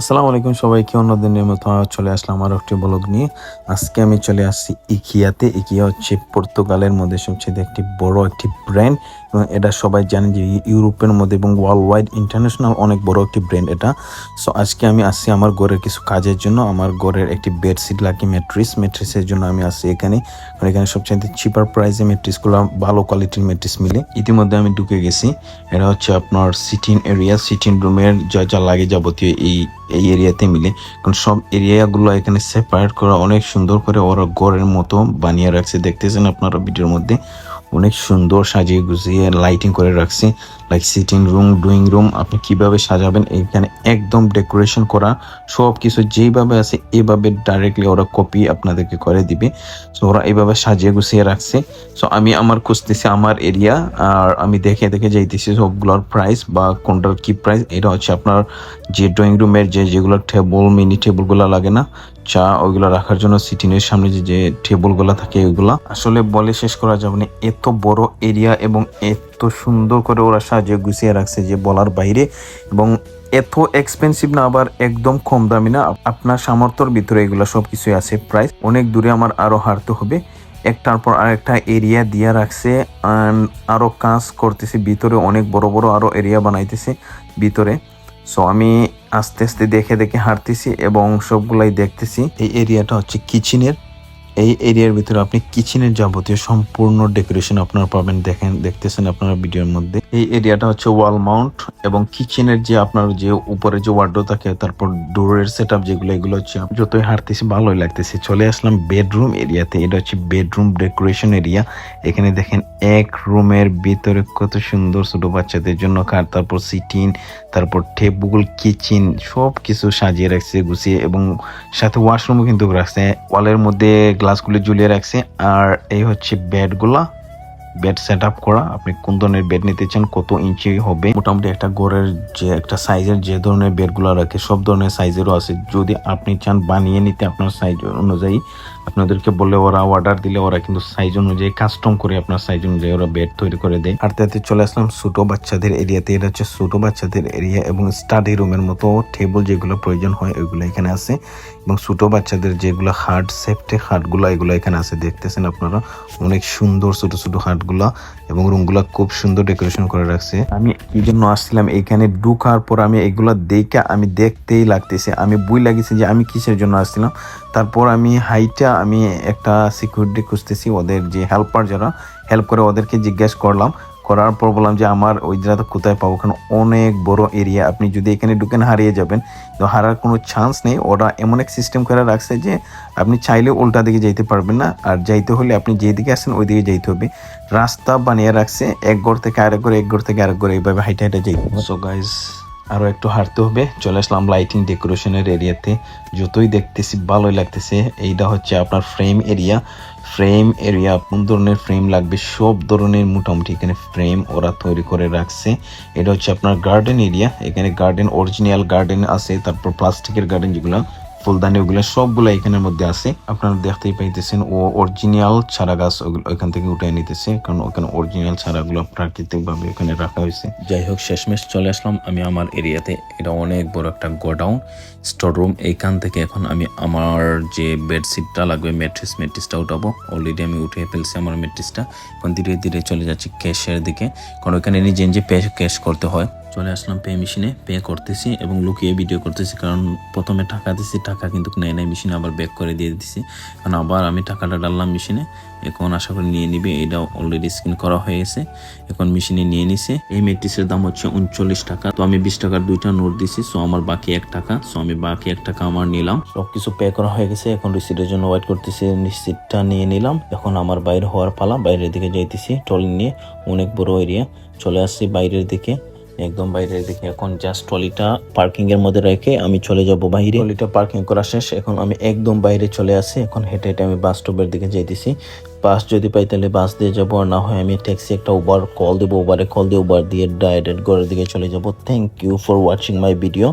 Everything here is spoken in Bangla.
আসসালামু আলাইকুম সবাইকে অন্যদিনের মতো চলে আসলাম আমার একটি ব্লগ নিয়ে। আজকে আমি চলে আসছি ইকিয়াতে। ইকিয়া হচ্ছে পর্তুগালের মধ্যে সবচেয়ে একটি বড় একটি ব্র্যান্ড এবং এটা সবাই জানেন যে ইউরোপের মধ্যে এবং ওয়ার্ল্ড ওয়াইড ইন্টারন্যাশনাল অনেক বড় একটি ব্র্যান্ড এটা। সো আজকে আমি আসছি আমার ঘরের কিছু কাজের জন্য। আমার ঘরের একটি বেডশিট লাগে ম্যাট্রিস ম্যাট্রিসের জন্য আমি আসছি এখানে। আর এখানে সবচেয়ে চিপার প্রাইসে ম্যাট্রিসগুলো ভালো কোয়ালিটির ম্যাট্রিস মিলে। ইতিমধ্যে আমি ঢুকে গেছি। এটা হচ্ছে আপনার সিটিং এরিয়া সিটিং রুমের যা যা লাগে যাবতীয় এই এই এরিয়াতে মিলে। কারণ সব এরিয়াগুলো এখানে সেপারেট করা অনেক সুন্দর করে ওরা ঘরের মতো বানিয়ে রাখছে। দেখতেছেন আপনারা ভিডিওর মধ্যে? অনেক সুন্দর সাজিয়ে গুছিয়ে লাইটিং করে রাখছি like sitting room drawing room আপনি কীভাবে সাজাবেন এখানে একদম ডেকোরেশন করা সব কিছু যেইভাবে আছে এইভাবে ডাইরেক্টলি ওরা কপি আপনাদেরকে করে দিবে। সো ওরা এইভাবে সাজিয়ে গুছিয়ে রাখছে। সো আমি আমার খুঁজতেছি আমার এরিয়া আর আমি দেখে দেখে যাইতেছি সবগুলোর প্রাইস বা কোনটার কি প্রাইস এটা হচ্ছে আপনার যে ড্রয়িং রুমের যে যেগুলো টেবল মিনি টেবলগুলো লাগে না চা, ওইগুলো রাখার জন্য সিটিনের সামনে যে যে টেবলগুলো থাকে, ওইগুলা আসলে বলে শেষ করা যাবে না। এত বড় এরিয়া এবং এত সুন্দর করে ওরা সাজিয়ে গুছিয়ে রাখছে যে বলার বাইরে এবং এত এক্সপেন্সিভ না, আবার একদম কম দামি না। আপনার সামর্থ্যর ভিতরে এগুলো সব কিছুই আছে প্রাইস অনেক দূরে আমার আরও হারতে হবে। একটার পর আরেকটা এরিয়া দিয়ে রাখছে and আরও কাজ করতেছে, ভিতরে অনেক বড় বড় আরও এরিয়া বানাইতেছে, ভিতরে। সো আমি আস্তে আস্তে দেখে দেখে হাঁটতেছি এবং সবগুলাই দেখতেছি। এই এরিয়াটা হচ্ছে কিচেনের। এই এরিয়ার ভিতরে আপনি কিচেনের যাবতীয় সম্পূর্ণ ডেকোরেশন আপনারা পাবেন। দেখেন, দেখতেছেন আপনারা ভিডিওর মধ্যে। এই এরিয়াটা হচ্ছে ওয়াল মাউন্ট এবং কিচেনের যে আপনার যে উপরে যে ওয়ার্ডো থাকে, তারপর ডোরের সেট আপ যেগুলো, এগুলো হচ্ছে যতই হাঁটতেছি ভালোই লাগতেছে। চলে আসলাম বেডরুম এরিয়াতে, এটা হচ্ছে বেডরুম ডেকোরেশন এরিয়া। এখানে দেখেন এক রুমের ভিতরে কত সুন্দর ছোট বাচ্চাদের জন্য কার তারপর সিটিন, তারপর টেবুল, কিচেন সব কিছু সাজিয়ে রাখছে, গুছিয়ে এবং সাথে ওয়াশরুমও কিন্তু রাখছে। ওয়ালের মধ্যে গ্লাসগুলি ঝুলিয়ে রাখছে। আর এই হচ্ছে বেডগুলা। বেড সেট আপ করা। আপনি কোন ধরনের বেড নিতে চান, কত ইঞ্চি হবে? মোটামুটি একটা ঘরের যে, একটা সাইজের যে ধরনের বেডগুলো রাখে, সব ধরনের সাইজেরও আছে। যদি আপনি চান বানিয়ে নিতে, আপনার সাইজ অনুযায়ী আপনাদেরকে বলে ওরা অর্ডার দিলে ওরা কিন্তু সাইজ অনুযায়ী কাস্টম করে আপনার সাইজ অনুযায়ী ওরা বেড তৈরি করে দেয়। আর তাতে চলে আসলাম ছোট বাচ্চাদের এরিয়াতে এটা হচ্ছে ছোট বাচ্চাদের এরিয়া এবং স্টাডি রুমের মতো টেবল যেগুলো প্রয়োজন হয়, ওইগুলো এখানে আছে। এবং ছোট বাচ্চাদের যেগুলো হার্ট সেফটি হার্টগুলো এগুলো এখানে আছে। দেখতেছেন আপনারা, অনেক সুন্দর ছোট ছোট হাটগুলা এবং রুমগুলা খুব সুন্দর ডেকোরেশন করে রাখছে। আমি এই জন্য আসছিলাম এখানে ঢুকার পর আমি এগুলো দেখে আমি দেখতেই লাগতেছে। আমি বই লাগিয়েছি যে আমি কিসের জন্য আসছিলাম। তারপর আমি হাইটা আমি একটা সিকিউরিটি খুঁজতেছি ওদের যে হেল্পার যারা হেল্প করে ওদেরকে জিজ্ঞেস করলাম। করার পর বললাম যে আমার ওই জায়গাটা কোথায় পাবো? কারণ অনেক বড় এরিয়া আপনি যদি এখানে ঢুকেন হারিয়ে যাবেন, তো হারার কোনো চান্স নেই। ওরা এমন এক সিস্টেম করে রাখছে যে, আপনি চাইলে উল্টা দিকে যাইতে পারবেন না। আর যাইতে হলে আপনি যেদিকে আসেন ওই দিকে যাইতে হবে। রাস্তা বানিয়ে রাখছে, এক ঘর থেকে আরেক ঘর, এক ঘর থেকে আরেক ঘর। এইভাবে হাইটে হাইটে হবে। সো গাইজ আরও একটু হাঁটতে হবে। চলে আসলাম লাইটিং ডেকোরেশনের এরিয়াতে যতই দেখতেছি, ভালোই লাগতেছে। এইটা হচ্ছে আপনার ফ্রেম এরিয়া ফ্রেম এরিয়া কোন ধরনের ফ্রেম লাগবে? সব ধরনের মোটামুটি এখানে ফ্রেম ওরা তৈরি করে রাখছে। এটা হচ্ছে আপনার গার্ডেন এরিয়া এখানে গার্ডেন অরিজিনাল গার্ডেন আছে, তারপর প্লাস্টিকের গার্ডেন যেগুলো। ফুলদানি ওগুলো সবগুলো এখানের মধ্যে আছে। আপনারা দেখতেই পাইতেছেন, ও অরিজিনাল চারা গাছ ওইখান থেকে উঠে নিতেছে, কারণ ওখানে অরিজিনাল চারাগুলো প্রাকৃতিক ভাবে ওখানে রাখা হয়েছে। যাই হোক, শেষমেশ চলে আসলাম আমি আমার এরিয়াতে। এটা অনেক বড় একটা গোডাউন, স্টোর রুম। এইখান থেকে এখন আমি আমার যে বেডশিটটা লাগবে, ম্যাট্রিস ম্যাট্রিসটা উঠাবো। অলরেডি আমি উঠে ফেলছি আমার ম্যাট্রিসটা। এখন ধীরে ধীরে চলে যাচ্ছি ক্যাশের দিকে। কারণ ওখানে নিজে নিজে ক্যাশ করতে হয়। চলে আসলাম পে মেশিনে পে করতেছি এবং লুকিয়ে ভিডিও করতেছি। কারণ প্রথমে টাকা দিছি, টাকা কিন্তু নেয় নাই মেশিনে আবার ব্যাক করে দিয়ে দিছি। কারণ আবার আমি টাকাটা ডাললাম মেশিনে এখন আশা করি নিয়ে নিবে এটা অলরেডি স্ক্রিন করা হয়ে গেছে। এখন মেশিনে নিয়ে নিছে। এই মেট্রিসের দাম হচ্ছে উনচল্লিশ টাকা। তো আমি বিশ টাকার দুইটা নোট দিছি সো আমার বাকি এক টাকা সো আমি বাকি এক টাকা আমার নিলাম। সবকিছু পে করা হয়ে গেছে, এখন রিসিটের জন্য ওয়েট করতেছি রিসিটটা নিয়ে নিলাম। এখন আমার বাইরে হওয়ার পালা, বাইরের দিকে যাইতেছি ট্রলি নিয়ে অনেক বড় এরিয়া চলে আসছি বাইরের দিকে। একদম বাইরে দেখি এখন জাস্ট ট্রলিটা পার্কিং এর মধ্যে রেখে আমি চলে যাব বাইরে। ট্রলিটা পার্কিং করা শেষ, এখন আমি একদম বাইরে চলে আসি। এখন হেঁটে হেঁটে আমি বাস স্টপের দিকে যাইতেছি। বাস যদি পাই তাহলে বাস দিয়ে যাব, আর না হয় আমি ট্যাক্সি একটা উবার কল দেবো উবারে কল দিয়ে উবার দিয়ে ডাইরেক্ট ঘরের দিকে চলে যাব। Thank you for watching my video